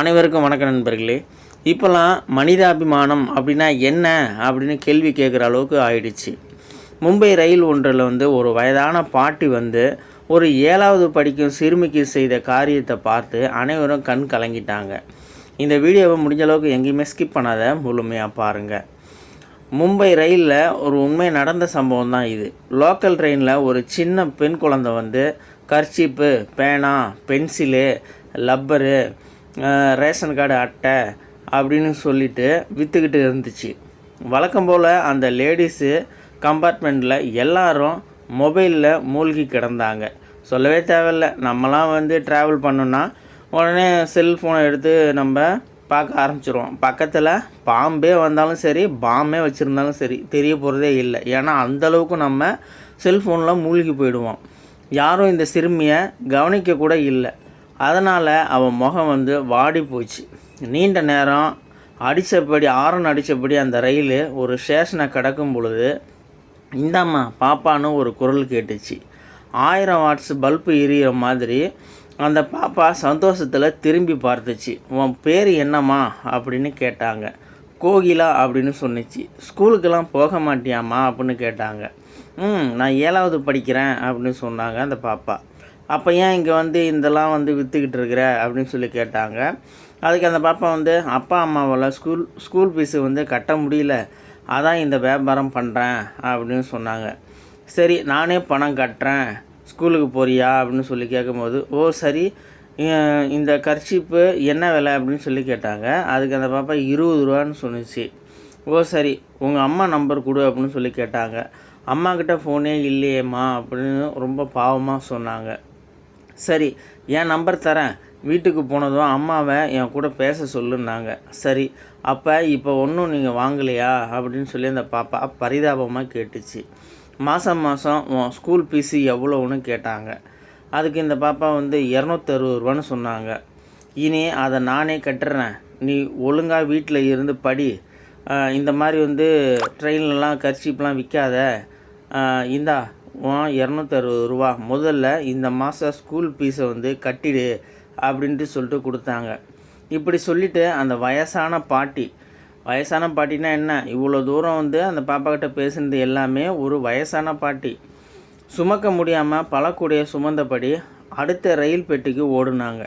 அனைவருக்கும் வணக்கம் நண்பர்களே. இப்போல்லாம் மனிதாபிமானம் அப்படின்னா என்ன அப்படின்னு கேள்வி கேட்குற அளவுக்கு ஆயிடுச்சு. மும்பை ரயில் ஒன்றில் வந்து ஒரு வயதான பாட்டி வந்து ஒரு ஏழாவது படிக்கும் சிறுமிக்கு செய்த காரியத்தை பார்த்து அனைவரும் கண் கலங்கிட்டாங்க. இந்த வீடியோவை முடிஞ்ச அளவுக்கு எங்கேயுமே ஸ்கிப் பண்ணாத முழுமையாக பாருங்கள் மும்பை ரயிலில் ஒரு உண்மை நடந்த சம்பவம் தான் இது. லோக்கல் ட்ரெயினில் ஒரு சின்ன பெண் குழந்தை வந்து கர்ச்சிப்பு பேனா பென்சிலு லப்பரு ரேஷன் கார்டு அட்டை அப்படின்னு சொல்லிட்டு விற்றுக்கிட்டு இருந்துச்சு. வழக்கம் போல் அந்த லேடிஸு கம்பார்ட்மெண்ட்டில் எல்லாரும் மொபைலில் மூழ்கி கிடந்தாங்க. சொல்லவே தேவையில்ல. நம்மலாம் வந்து ட்ராவல் பண்ணோன்னா உடனே செல்ஃபோனை எடுத்து நம்ம பார்க்க ஆரம்பிச்சிருவோம். பக்கத்தில் பாம்பே வந்தாலும் சரி பாம்பே வச்சுருந்தாலும் சரி தெரிய போகிறதே இல்லை. ஏன்னா அந்தளவுக்கு நம்ம செல்ஃபோனில் மூழ்கி போயிடுவோம். யாரும் இந்த சிறுமியை கவனிக்க கூட இல்லை. அதனால் அவன் முகம் வந்து வாடி போச்சு. நீண்ட நேரம் அடித்தபடி ஆரன் அடித்தபடி அந்த ரயில் ஒரு ஸ்டேஷனை கிடக்கும் பொழுது இந்தாம்மா பாப்பான்னு ஒரு குரல் கேட்டுச்சு. ஆயிரம் வாட்ஸ் பல்பு எரியிற மாதிரி அந்த பாப்பா சந்தோஷத்தில் திரும்பி பார்த்துச்சு. உன் பேர் என்னம்மா? அப்படின்னு கேட்டாங்க. கோகிலா அப்படின்னு சொன்னிச்சு. ஸ்கூலுக்கெல்லாம் போக மாட்டியாம்மா? அப்படின்னு கேட்டாங்க. ம் நான் ஏழாவது படிக்கிறேன் அப்படின்னு சொன்னாங்க அந்த பாப்பா. அப்போ ஏன் இங்கே வந்து இதெல்லாம் வந்து விற்றுக்கிட்டு இருக்கிற அப்படின்னு சொல்லி கேட்டாங்க. அதுக்கு அந்த பாப்பா வந்து அப்பா அம்மாவால் ஸ்கூல் ஸ்கூல் ஃபீஸு வந்து கட்ட முடியல. அதான் இந்த வியாபாரம் பண்ணுறேன் அப்படின்னு சொன்னாங்க. சரி நானே பணம் கட்டுறேன். ஸ்கூலுக்கு போறியா அப்படின்னு சொல்லி கேட்கும்போது ஓ சரி இந்த கர்ச்சிப்பு என்ன விலை அப்படின்னு சொல்லி கேட்டாங்க. அதுக்கு அந்த பாப்பா இருபது ரூபான்னு சொன்னிச்சு. ஓ சரி உங்கள் அம்மா நம்பர் கொடு அப்படின்னு சொல்லி கேட்டாங்க. அம்மாக்கிட்ட ஃபோனே இல்லையேம்மா அப்படின்னு ரொம்ப பாவமாக சொன்னாங்க. சரி என் நம்பர் தரேன். வீட்டுக்கு போனதும் அம்மாவை என் கூட பேச சொல்லுன்னாங்க. சரி அப்போ இப்போ ஒன்றும் நீங்கள் வாங்கலையா? அப்படின்னு சொல்லி அந்த பாப்பா பரிதாபமாக கேட்டுச்சு. மாதம் மாதம் உன் ஸ்கூல் ஃபீஸு எவ்வளோன்னு கேட்டாங்க. அதுக்கு இந்த பாப்பா வந்து இரநூத்தறுபது ரூபான்னு சொன்னாங்க. இனி அதை நானே கட்டுறேன். நீ ஒழுங்காக வீட்டில் இருந்து படி. இந்த மாதிரி வந்து ட்ரெயின்லலாம் கர்ச்சிப்லாம் விற்காத இந்தா இரநூத்தறுபது ரூபா. முதல்ல இந்த மாதம் ஸ்கூல் ஃபீஸை வந்து கட்டிடு அப்படின்ட்டு சொல்லிட்டு கொடுத்தாங்க. இப்படி சொல்லிவிட்டு அந்த வயசான பாட்டி வயசான பாட்டினா என்ன? இவ்வளோ தூரம் வந்து அந்த பாப்பாக்கிட்ட பேசுனது எல்லாமே ஒரு வயசான பாட்டி. சுமக்க முடியாமல் பழக்கூடிய சுமந்தபடி அடுத்த ரயில் பெட்டிக்கு ஓடுனாங்க.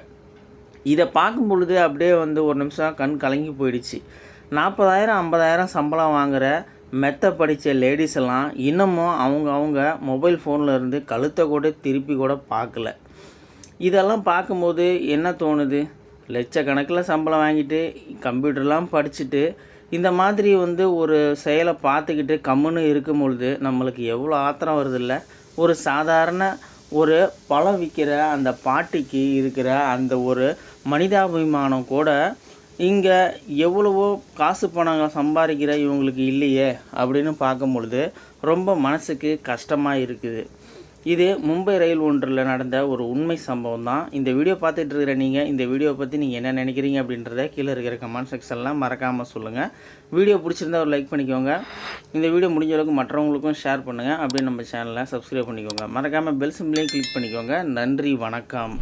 இதை பார்க்கும் பொழுது அப்படியே வந்து ஒரு நிமிஷம் கண் கலங்கி போயிடுச்சு. நாற்பதாயிரம் ஐம்பதாயிரம் சம்பளம் வாங்குகிற மெத்த படித்த லேடிஸ் எல்லாம் இன்னமும் அவங்க அவங்க மொபைல் ஃபோனில் இருந்து கழுத்தை கூட திருப்பி கூட பார்க்கல. இதெல்லாம் பார்க்கும்போது என்ன தோணுது? லட்சக்கணக்கில் சம்பளம் வாங்கிட்டு கம்ப்யூட்டர்லாம் படிச்சுட்டு இந்த மாதிரி வந்து ஒரு செயலை பார்த்துக்கிட்டு கம்முன்னு இருக்கும் பொழுது நம்மளுக்கு எவ்வளோ ஆத்திரம் வருதில்ல? ஒரு சாதாரண ஒரு பழம் விற்கிற அந்த பாட்டிக்கு இருக்கிற அந்த ஒரு மனிதாபிமானம் கூட இங்கே எவ்வளவோ காசு பணம் சம்பாதிக்கிற இவங்களுக்கு இல்லையே அப்படின்னு பார்க்கும் பொழுது ரொம்ப மனசுக்கு கஷ்டமாக இருக்குது. இது மும்பை ரயில் ஒன்றில் நடந்த ஒரு உண்மை சம்பவம் தான். இந்த வீடியோ பார்த்துட்டு இருக்கிற நீங்கள் இந்த வீடியோ பற்றி நீங்கள் என்ன நினைக்கிறீங்க அப்படின்றத கீழே இருக்கிற கமெண்ட் செக்ஷன்லாம் மறக்காமல் சொல்லுங்கள் வீடியோ பிடிச்சிருந்தா ஒரு லைக் பண்ணிக்கோங்க. இந்த வீடியோ முடிஞ்ச அளவுக்கு மற்றவங்களுக்கும் ஷேர் பண்ணுங்கள் அப்படியே நம்ம சேனலை சப்ஸ்கிரைப் பண்ணிக்கோங்க. மறக்காமல் பெல் சிம்லேயும் கிளிக் பண்ணிக்கோங்க. நன்றி வணக்கம்.